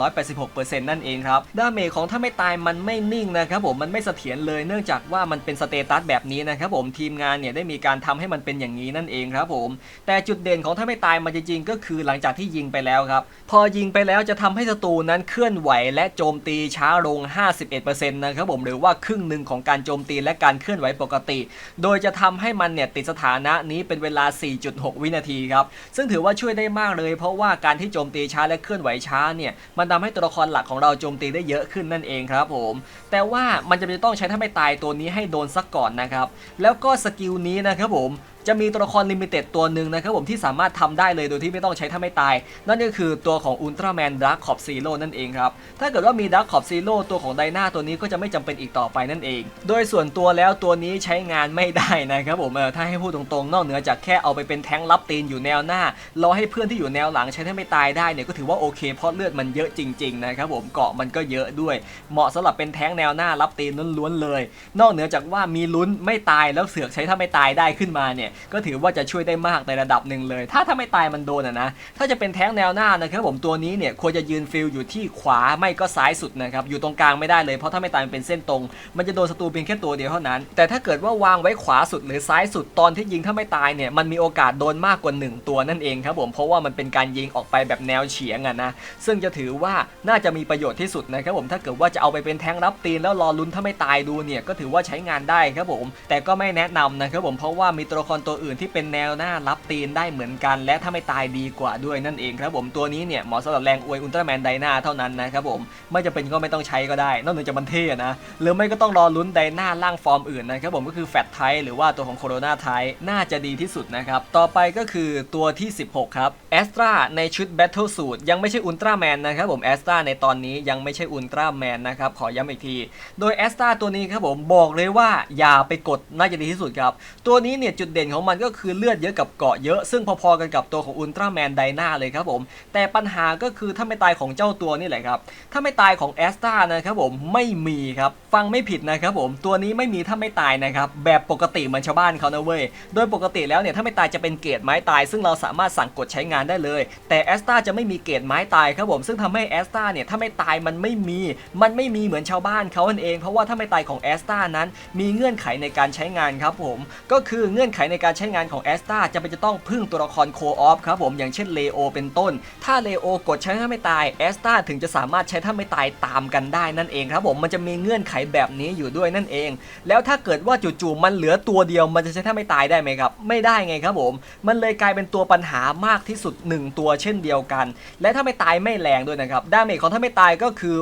1,886%นั่นเองครับ ดาเมจของถ้าไม่ตายมันไม่นิ่งนะครับผม มันไม่เสถียรเลยเนื่องจากว่ามันเป็นสเตตัสแบบนี้นะครับผม ทีมงานเนี่ยได้มีการทำให้มันเป็นอย่างนี้นั่นเองครับผม แต่จุดเด่นของถ้าไม่ตายมันจริงๆก็คือหลังจากที่ยิงไปแล้วครับ พอยิงไปแล้วจะทำให้ศัตรูนั้นเคลื่อนไหวและโจมตีช้าลง 51%นะครับผม หรือว่าครึ่งหนึ่งของการโจมตีและการเคลื่อนไหวปกติ โดยจะทำให้มันเนี่ยติดสถานะนี้เป็นเวลา 4.6 วินาทีครับซึ่งถือว่าช่วยได้มากเลย เพราะว่าการที่โจมตีช้าและเคลื่อนไหวช้าเนี่ยมันทำให้ตัวละครหลักของเราโจมตีได้เยอะขึ้นนั่นเองครับผม แต่ว่ามันจะต้องใช้ถ้าไม่ตายตัวนี้ให้โดนสักก่อนนะครับแล้วก็สกิลนี้นะครับผม จะมีตัวละครลิมิเต็ดตัวหนึ่งนะครับผมที่สามารถทำได้เลยโดยที่ไม่ต้องใช้ถ้าไม่ตาย นั่นก็คือตัวของอุลตร้าแมนดักขอบซีโร่นั่นเองครับ ถ้าเกิดว่ามีดักขอบซีโร่ตัวของไดนาตัวนี้ก็จะไม่จำเป็นอีกต่อไปนั่นเอง โดยส่วนตัวแล้วตัวนี้ใช้งานไม่ได้นะครับผมเออถ้าให้พูดตรงๆ นอกเหนือจากแค่เอาไปเป็นแท้งรับตีนอยู่แนวหน้ารอให้เพื่อนที่อยู่แนวหลังใช้ถ้าไม่ตายได้เนี่ยก็ถือว่าโอเคเพราะเลือดมันเยอะจริงๆนะครับผมเกาะมันก็เยอะด้วย เหมาะสำหรับเป็นแท้งแนวหน้ารับตีนล้วนๆเลย นอกเหนือจากว่ามีลุ้นไม่ตายแล้วเสือกใช้ถ้าไม่ตายได้ขึ้นมาเนี่ยก็ถือว่าจะช่วยได้มากในระดับหนึ่งเลย ถ้าถ้าไม่ตายมันโดนอะนะ ถ้าจะเป็นแท้งแนวหน้านะครับผมตัวนี้เนี่ยควรจะยืนฟิลอยู่ที่ขวาไม่ก็ซ้ายสุดนะครับอยู่ตรงกลางไม่ได้เลยเพราะถ้าไม่ตายมันเป็นเส้นตรง มันจะโดนศัตรูเพียงแค่ตัวเดียวเท่านั้น แต่ถ้าเกิดว่าวางไว้ขวาสุดหรือซ้ายสุดตอนที่ยิงถ้าไม่ตายเนี่ยมันมีโอกาสโดนมากกว่า 1 ตัวนั่นเองครับผมเพราะว่ามันเป็นการยิงออกไปแบบแนวเฉียงอะนะซึ่งจะถือว่าน่าจะมีประโยชน์ที่สุดนะครับผมถ้าเกิดว่าจะเอาไปเป็นแท้งรับตีนแล้วรอลุ้นถ้าไม่ตายดูเนี่ยก็ถือว่าใช้งานได้ครับผมแต่ก็ไม่แนะนำนะครับผมเพราะว่ามีตัวละครตัวอื่นที่เป็นแนวหน้ารับตีนได้เหมือนกัน และถ้าไม่ตายดีกว่าด้วยนั่นเองครับผมตัวนี้เนี่ยเหมาะสำหรับแรงอวยอุลตร้าแมนไดนาเท่านั้นนะครับผมไม่จะเป็นก็ไม่ต้องใช้ก็ได้ นอกจากจะมันเท่นะหรือไม่ก็ต้องรอลุ้นไดนาล่างฟอร์มอื่นนะครับผมก็คือแฟตไทหรือว่าตัวของโคโรนาไทน่าจะดีที่สุดนะครับต่อไปก็คือตัวที่ 16 ครับแอสตราในชุดแบทเทิลสูตรยังไม่ใช่อุลตร้าแมนนะครับผมแอสตราในตอนนี้ยังไม่ใช่อุลตร้าแมนนะครับขอย้ำอีกที โดยแอสตราตัวนี้ครับผมบอกเลยว่าอย่าไปกดน่าจะดีที่สุดครับตัวนี้เนี่ยจุดเด่นของมันก็คือเลือดเยอะกับเกาะเยอะ ซึ่งพอๆกันกับตัวของอุลตร้าแมนไดนาเลยครับผม แต่ปัญหาก็คือถ้าไม่ตายของเจ้าตัวนี่แหละครับ ถ้าไม่ตายของแอสตานะครับผมไม่มีครับ ฟังไม่ผิดนะครับผม ตัวนี้ไม่มีถ้าไม่ตายนะครับ แบบปกติเหมือนชาวบ้านเขานะเว้ย โดยปกติแล้วเนี่ยถ้าไม่ตายจะเป็นเกรดไม้ตาย ซึ่งเราสามารถสั่งกดใช้งานได้เลย แต่แอสตาจะไม่มีเกรดไม้ตายครับผม ซึ่งทำให้แอสตาเนี่ยถ้าไม่ตายมันไม่มี มันไม่มีเหมือนชาวบ้านเขาเอง เพราะว่าถ้าไม่ตายของแอสตานั้น มีเงื่อนไขในการใช้งานครับผม ก็คือเงื่อนไขในการใช้งานของแอสตาจะเป็นจะต้องพึ่งตัวละครโคออฟครับผมอย่างเช่นเลโอเป็นต้น ถ้าเลโอกดใช้ถ้าไม่ตายแอสตาถึงจะสามารถใช้ถ้าไม่ตายตามกันได้นั่นเองครับผมมันจะมีเงื่อนไขแบบนี้อยู่ด้วยนั่นเอง แล้วถ้าเกิดว่าจู่ๆมันเหลือตัวเดียวมันจะใช้ถ้าไม่ตายได้ไหมครับ ไม่ได้ไงครับผม มันเลยกลายเป็นตัวปัญหามากที่สุด 1 ตัวเช่นเดียวกัน และถ้าไม่ตายไม่แรงด้วยนะครับดาเมจของถ้าไม่ตายก็คือ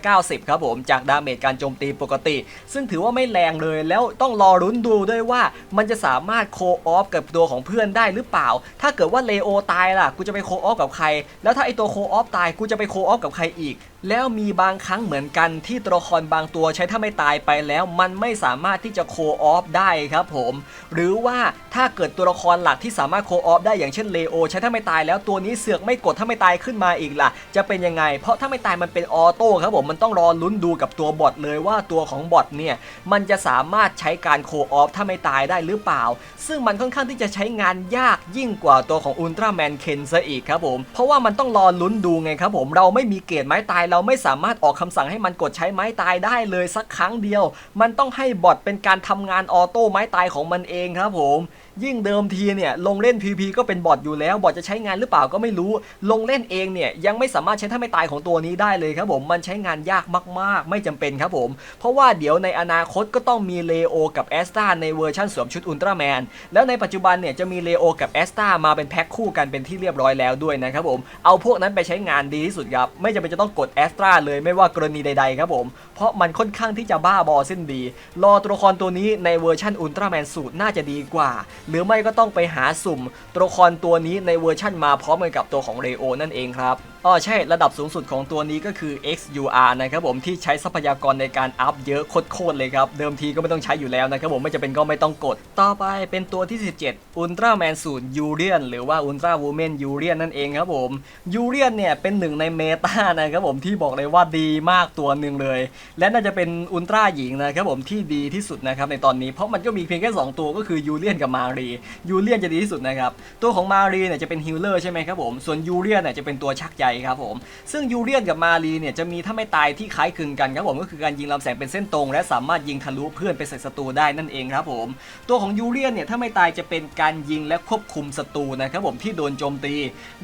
690 ครับผมจากดาเมจการโจมตีปกติ ซึ่งถือว่าไม่แรงเลยแล้วต้องรอรุ้นดูด้วยว่ามันจะสามารถโคออฟกับตัวของเพื่อนได้หรือเปล่า ถ้าเกิดว่าเลโอตายล่ะ กูจะไปโคออฟกับใคร แล้วถ้าไอตัวโคออฟตาย กูจะไปโคออฟกับใครอีกแล้วมีบางครั้งเหมือนกันที่ตัวละครบางตัวใช้ถ้าไม่ตายไปแล้ว มันไม่สามารถที่จะโคออฟได้ครับผม หรือว่าถ้าเกิดตัวละครหลักที่สามารถโคออฟได้อย่างเช่นเลโอใช้ถ้าไม่ตายแล้วตัวนี้เสือกไม่กดถ้าไม่ตายขึ้นมาอีกล่ะ จะเป็นยังไง เพราะถ้าไม่ตายมันเป็นออโต้ครับผมมันต้องรอลุ้นดูกับตัวบอทเลยว่าตัวของบอทเนี่ยมันจะสามารถใช้การโคออฟถ้าไม่ตายได้หรือเปล่า ซึ่งมันค่อนข้างที่จะใช้งานยากยิ่งกว่าตัวของอุลตร้าแมนเคนซะอีกครับผมเพราะว่ามันต้องรอลุ้นดูไงครับผมเราไม่มีเกรดไม้ตายเราไม่สามารถออกคำสั่งให้มันกดใช้ไม้ตายได้เลยสักครั้งเดียว มันต้องให้บอทเป็นการทำงานออโต้ไม้ตายของมันเองครับผม ยิ่งเดิมทีเนี่ยลงเล่น PVP ก็เป็นบอทอยู่แล้วบอทจะใช้งานหรือเปล่าก็ไม่รู้ ลงเล่นเองเนี่ยยังไม่สามารถใช้ท่าไม่ตายของตัวนี้ได้เลยครับผมมันใช้งานยากมากๆ ไม่จำเป็นครับผม เพราะว่าเดี๋ยวในอนาคตก็ต้องมีเลโอกับแอสตาในเวอร์ชันสวมชุดอุลตร้าแมนแล้วในปัจจุบันเนี่ยจะมีเลโอกับแอสตามาเป็นแพ็คคู่กันเป็นที่เรียบร้อยแล้วด้วยนะครับผมเอาพวกนั้นไปใช้งานดีที่สุดครับไม่จำเป็นจะต้องกดแอสตราเลยไม่ว่ากรณีใดๆครับผม เพราะมันค่อนข้างที่จะบ้าบอสิ้นดี รอตัวละครตัวนี้ในเวอร์ชันอุลตร้าแมนสูตรน่าจะดีกว่าหรือไม่ก็ต้องไปหาสุ่ม ตัวละครตัวนี้ในเวอร์ชันมาพร้อมกันกับตัวของเรโอนั่นเองครับอ๋อใช่ระดับสูงสุดของตัวนี้ก็คือ XUR นะครับผมที่ใช้ทรัพยากรในการอัพเยอะโคตรเลยครับ เดิมทีก็ไม่ต้องใช้อยู่แล้วนะครับผมไม่จะเป็นก็ไม่ต้องกด ต่อไปเป็นตัวที่ 17 Ultra Man สูตรยูเรียนหรือว่า Ultra Woman ยูเรียนนั่นเองครับผมยูเรียนเนี่ยเป็นหนึ่งในเมตานะครับผมที่บอกเลยว่าดีมากตัวหนึ่งเลย และน่าจะเป็นอุลตร้าหญิงนะครับผมที่ดีที่สุดนะครับในตอนนี้เพราะมันก็มีเพียงแค่ 2 ตัวก็คือยูเลียนกับมารียูเลียนจะดีที่สุดนะครับตัวของมารีเนี่ยจะเป็นฮิลเลอร์ใช่ไหมครับผมส่วนยูเลียนเนี่ยจะเป็นตัวชักใยครับผมซึ่งยูเลียนกับมารีเนี่ยจะมีถ้าไม่ตายที่คล้ายคลึงกันครับผมก็คือการยิงลำแสงเป็นเส้นตรง และสามารถยิงทะลุเพื่อนไปใส่ศัตรูได้นั่นเองครับผมตัวของยูเลียนเนี่ยถ้าไม่ตายจะเป็นการยิงและควบคุมศัตรูนะครับผมที่โดนโจมตี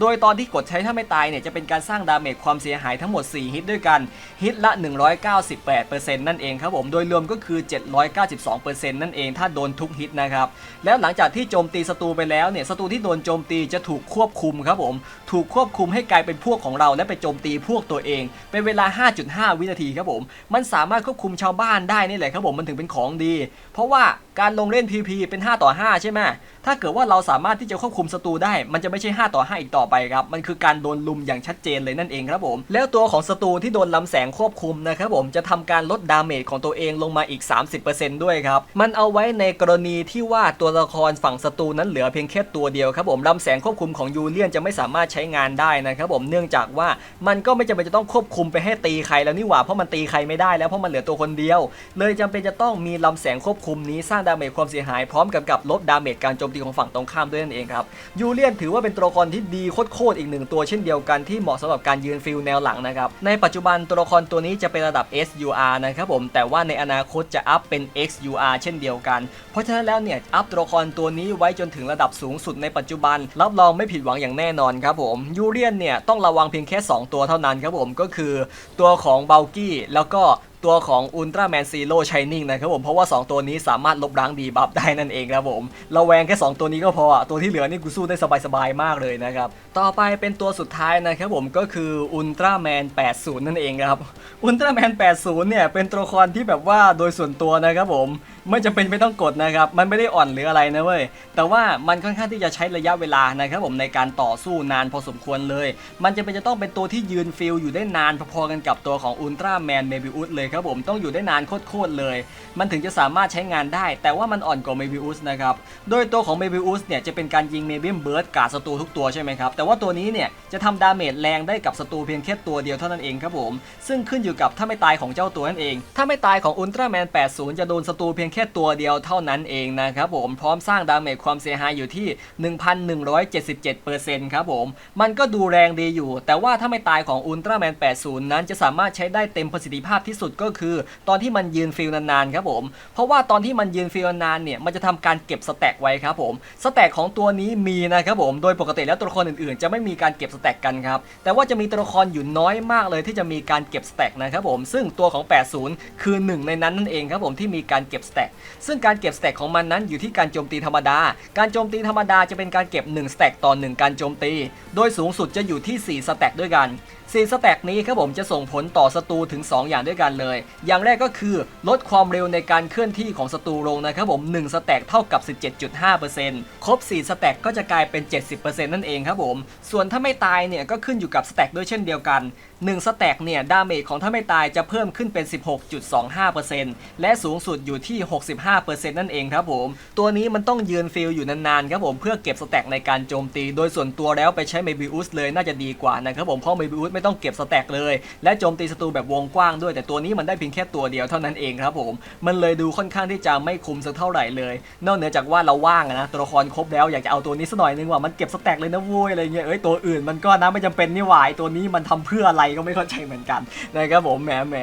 โดยตอนที่กดใช้ถ้าไม่ตายเนี่ยจะเป็นการสร้างดาเมจความเสียหายทั้งหมด 4 ฮิตด้วยกันฮิตละ 198%นั่นเองครับผมโดยรวมก็คือ 792%นั่นเองถ้าโดนทุกฮิตนะครับแล้วหลังจากที่โจมตีศัตรูไปแล้วเนี่ยศัตรูที่โดนโจมตีจะถูกควบคุมครับผม ถูกควบคุมให้กลายเป็นพวกของเราและไปโจมตีพวกตัวเอง เป็นเวลา 5.5 วินาทีครับผม มันสามารถควบคุมชาวบ้านได้นี่แหละครับผมมันถึงเป็นของดี เพราะว่า การลงเล่น PP เป็น 5 ต่อ 5 ใช่ไหมถ้าเกิดว่าเราสามารถที่จะควบคุมศัตรูได้ มันจะไม่ใช่ 5 ต่อ 5 อีกต่อไปครับ มันคือการโดนลุมอย่างชัดเจนเลยนั่นเองครับผม แล้วตัวของศัตรูที่โดนลำแสงควบคุมนะครับผม จะทำการลดดาเมจของตัวเองลงมาอีก 30%ด้วยครับ มันเอาไว้ในกรณีที่ว่าตัวละครฝั่งศัตรูนั้นเหลือเพียงแค่ตัวเดียวครับผมลำแสงควบคุมของยูเลียนจะไม่สามารถใช้งานได้นะครับผม เนื่องจากว่ามันก็ไม่จำเป็นจะต้องควบคุมไปให้ตีใครแล้วนี่หว่า เพราะมันตีใครไม่ได้แล้วเพราะมันเหลือตัวคนเดียว เลยจำเป็นจะต้องมีลำแสงควบคุมนี้สร้างดาเมจความเสียหายพร้อมกับกับลดดาเมจการโจมตีของฝั่งตรงข้ามด้วยนั่นเองครับยูเลียนถือว่าเป็นตัวละครที่ดีโคตรๆอีกหนึ่งตัวเช่นเดียวกันที่เหมาะสำหรับการยืนฟิลแนวหลังนะครับในปัจจุบันตัวละครตัวนี้จะเป็นระดับ SUR นะครับผมแต่ว่าในอนาคตจะอัพเป็น XUR เช่นเดียวกัน เพราะฉะนั้นแล้วเนี่ยอัพตัวละครตัวนี้ไว้จนถึงระดับสูงสุดในปัจจุบัน รับรองไม่ผิดหวังอย่างแน่นอนครับผมยูเลียนเนี่ยต้องระวังเพียงแค่ 2 ตัวเท่านั้นครับผมก็คือ ตัวของเบลกี้แล้วก็ ตัวของอุลตร้าแมนซีโร่ชายนิ่งนะครับผมเพราะว่า 2 ตัวนี้สามารถลบล้างดีบัฟได้นั่นเองครับผมเราแวงแค่ 2 ตัวนี้ก็พออะตัวที่เหลือนี่กูสู้ได้สบายๆมากเลยนะครับต่อไปเป็นตัวสุดท้ายนะครับผมก็คืออุลตร้าแมน80 นั่นเองครับอุลตร้าแมน80เนี่ยเป็นตัวละครที่แบบว่าโดยส่วนตัวนะครับผม ไม่จำเป็นไม่ต้องกดนะครับ มันไม่ได้อ่อนหรืออะไรนะเว้ย แต่ว่ามันค่อนข้างที่จะใช้ระยะเวลานะครับผมในการต่อสู้นานพอสมควรเลย มันจะเป็นจะต้องเป็นตัวที่ยืนฟิลอยู่ได้นานพอๆกันกับตัวของอุลตร้าแมนเมบิอุสเลยครับผมต้องอยู่ได้นานโคตรๆเลย มันถึงจะสามารถใช้งานได้ แต่ว่ามันอ่อนกว่าเมบิอุสนะครับ โดยตัวของเมบิอุสเนี่ยจะเป็นการยิงเมบิมเบิร์ดกาดศัตรูทุกตัวใช่ไหมครับ แต่ว่าตัวนี้เนี่ยจะทำดาเมจแรงได้กับศัตรูเพียงแค่ตัวเดียวเท่านั้นเองครับผม ซึ่งขึ้นอยู่กับถ้าไม่ตายของเจ้าตัวนั่นเอง ถ้าไม่ตายของอุลตร้าแมน80 จะโดนศัตรูเพียงแค่ตัวเดียวเท่านั้นเองนะครับผมพร้อมสร้างดาเมจความเสียหายอยู่ที่ 1,177%ครับผม มันก็ดูแรงดีอยู่ แต่ว่าถ้าไม่ตายของอุลตร้าแมน80 นั้นจะสามารถใช้ได้เต็มประสิทธิภาพที่สุดก็คือ ตอนที่มันยืนฟิลนานๆครับผม เพราะว่าตอนที่มันยืนฟิลนานเนี่ยมันจะทำการเก็บสแต็กไว้ครับผมสแต็กของตัวนี้มีนะครับผมโดยปกติแล้วตัวละครอื่นๆ จะไม่มีการเก็บสแต็กกันครับแต่ว่าจะมีตัวละครอยู่น้อยมากเลยที่จะมีการเก็บสแต็กนะครับผมซึ่งตัวของ 80 คือหนึ่งในนั้นนั่นเองครับผมที่มีการเก็บสแต็กซึ่งการเก็บสแต็กของมันนั้นอยู่ที่การโจมตีธรรมดา การโจมตีธรรมดาจะเป็นการเก็บ1สแต็กต่อ1การโจมตี โดยสูงสุดจะอยู่ที่ 4สแต็กด้วยกัน4สแต็กนี้ครับผมจะส่งผลต่อศัตรูถึง 2 อย่างด้วยกันเลย อย่างแรกก็คือลดความเร็วในการเคลื่อนที่ของศัตรูลงนะครับผม1สแต็กเท่ากับ 17.5%ครบ 4 สแต็กก็จะกลายเป็น 70%นั่นเองครับผม ส่วนถ้าไม่ตายเนี่ยก็ขึ้นอยู่กับสแต็กด้วยเช่นเดียวกัน 1 สแต็กเนี่ยดาเมจของถ้าไม่ตายจะเพิ่มขึ้นเป็น 16.25%และสูงสุดอยู่ที่65%นั่นเองครับผม ตัวนี้มันต้องยืนฟิลอยู่นานๆครับผมเพื่อเก็บสแต็กในการโจมตี โดยส่วนตัวแล้วไปใช้เมบิอุสเลยน่าจะดีกว่านะครับผมเพราะเมบิอุสไม่ต้องเก็บสแต็กเลย และโจมตีศัตรูแบบวงกว้างด้วย แต่ตัวนี้มันได้เพียงแค่ตัวเดียวเท่านั้นเองครับผม มันเลยดูค่อนข้างที่จะไม่คุ้มสักเท่าไหร่เลย นอกเหนือจากว่าเราว่างนะตัวละครครบแล้วอยากจะเอาตัวนี้สักหน่อยนึงว่ามันเก็บสแต็กเลยนะโว้ยอะไรเงี้ยเอ้ยตัวอื่นมันก็นะไม่จำเป็นนี่หวายตัวนี้มันทำเพื่ออะไรก็ไม่เข้าใจเหมือนกันนะครับผมแหมแหม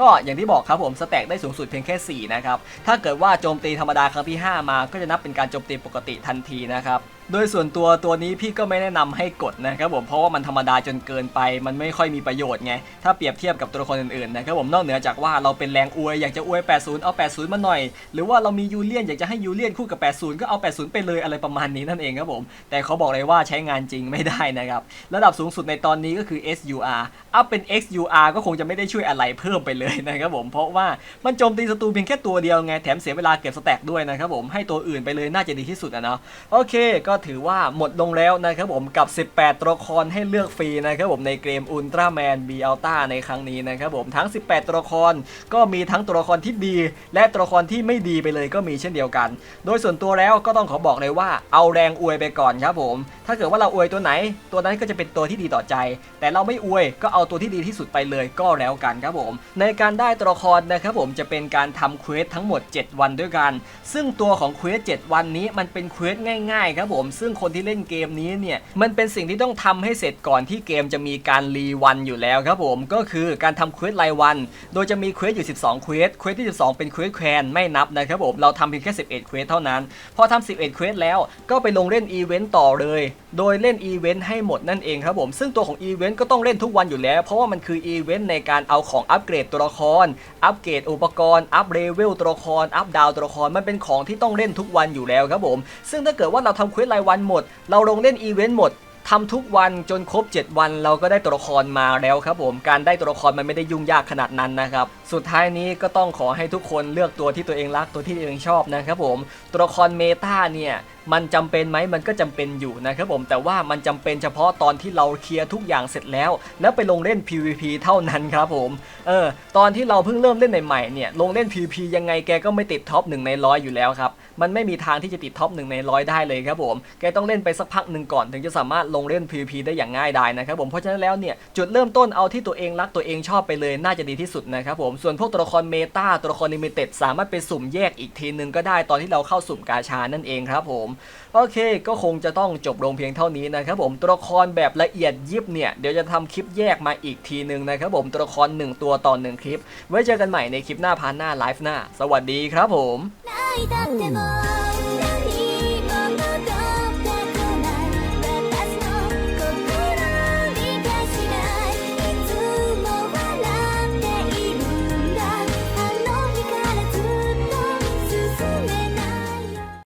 ก็อย่างที่บอกครับผมสแต็กได้สูงสุดเพียงแค่ 4 นะครับ ถ้าเกิดว่าโจมตีธรรมดาครั้งที่ 5 มา ก็จะนับเป็นการโจมตีปกติทันทีนะครับโดยส่วนตัวตัวนี้พี่ก็ไม่แนะนำให้กดนะครับผมเพราะว่ามันธรรมดาจนเกินไป มันไม่ค่อยมีประโยชน์ไง ถ้าเปรียบเทียบกับตัวละครอื่นๆนะครับผมนอกเหนือจากว่าเราเป็นแรงอวยอยากจะอวย 80 เอา 80 มาหน่อย หรือว่าเรามียูเลียนอยากจะให้ยูเลียนคู่กับ 80 ก็เอา 80 ไปเลยอะไรประมาณนี้นั่นเองครับผมแต่เขาบอกเลยว่าใช้งานจริงไม่ได้นะครับระดับสูงสุดในตอนนี้ก็คือ SUR อัพเป็น XUR ก็คงจะไม่ได้ช่วยอะไรเพิ่มไปเลยนะครับผมเพราะว่ามันโจมตีศัตรูเพียงแค่ตัวเดียวไงแถมเสียเวลาเก็บสแต็กด้วยนะครับผมให้ตัวอื่นไปเลยน่าจะดีที่สุดอะเนาะโอเค ก็ถือว่าหมดลงแล้วนะครับผมกับ 18 ตัวละครให้เลือกฟรีนะครับผมในเกม Ultraman B Alta ในครั้งนี้นะครับผมทั้ง 18 ตัวละครก็มีทั้งตัวละครที่ดี และตัวละครที่ไม่ดีไปเลยก็มีเช่นเดียวกัน โดยส่วนตัวแล้วก็ต้องขอบอกเลยว่าเอาแรงอวยไปก่อนครับผม ถ้าเกิดว่าเราอวยตัวไหน ตัวนั้นก็จะเป็นตัวที่ดีต่อใจ แต่เราไม่อวยก็เอาตัวที่ดีที่สุดไปเลยก็แล้วกันครับผมในการได้ตัวละครนะครับผมจะเป็นการทำเควสทั้งหมด 7 วันด้วยกัน ซึ่งตัวของเควส7วันนี้มันเป็นเควสง่ายๆครับผมซึ่งคนที่เล่นเกมนี้เนี่ยมันเป็นสิ่งที่ต้องทำให้เสร็จก่อนที่เกมจะมีการรีวันอยู่แล้วครับผมก็คือการทำเควสรายวัน โดยจะมีเควสอยู่ 12เควสเควสที่ 12 เป็นเควสแควนไม่นับนะครับผมเราทำเพียงแค่ 11เควสเท่านั้น พอทำ11เควสแล้วก็ไปลงเล่นอีเวนต์ต่อเลยโดยเล่นอีเวนต์ให้หมดนั่นเองครับผม ซึ่งตัวของอีเวนต์ก็ต้องเล่นทุกวันอยู่แล้ว เพราะว่ามันคืออีเวนต์ในการเอาของอัปเกรดตัวละคร อัปเกรดอุปกรณ์ อัปเลเวลตัวละคร อัปดาวตัวละคร มันเป็นของที่ต้องเล่นทุกวันอยู่แล้วครับผม ซึ่งถ้าเกิดว่าเราทำเควสรายวันหมด เราลงเล่นอีเวนต์หมดทำทุกวันจนครบ 7 วันเราก็ได้ตัวละครมาแล้วครับผม การได้ตัวละครมันไม่ได้ยุ่งยากขนาดนั้นนะครับ สุดท้ายนี้ก็ต้องขอให้ทุกคนเลือกตัวที่ตัวเองรักตัวที่ตัวเองชอบนะครับผม ตัวละครเมตาเนี่ยมันจำเป็นไหมมันก็จำเป็นอยู่นะครับผมแต่ว่ามันจำเป็นเฉพาะตอนที่เราเคลียร์ทุกอย่างเสร็จแล้ว แล้วไปลงเล่น PVP เท่านั้นครับผมเออตอนที่เราเพิ่งเริ่มเล่นใหม่ๆเนี่ยลงเล่น PVP ยังไงแกก็ไม่ติดท็อปหนึ่งในร้อยอยู่แล้วครับมันไม่มีทางที่จะติดท็อปหนึ่งในร้อยได้เลยครับผมแกต้องเล่นไปสักพักหนึ่งก่อน ถึงจะสามารถลงเล่น PVP ได้อย่างง่ายดายนะครับผมเพราะฉะนั้นแล้วเนี่ยจุดเริ่มต้นเอาที่ตัวเองรักตัวเองชอบไปเลยน่าจะดีที่สุดนะครับผมส่วนพวกตัวละครเมตาตัวละครลิมิเต็ดสามารถไปสุ่มแยกอีกทีนึงก็ได้ตอนที่เราเข้าสุ่มกาชานั่นเองครับผมโอเคก็คงจะต้องจบลงเพียงเท่านี้นะครับผมตัวละครแบบละเอียดยิบเนี่ยเดี๋ยวจะทำคลิปแยกมาอีกทีหนึ่งนะครับผมตัวละคร 1 ตัวต่อหนึ่งคลิป ไว้เจอกันใหม่ในคลิปหน้าพาร์หน้าไลฟ์หน้า สวัสดีครับผม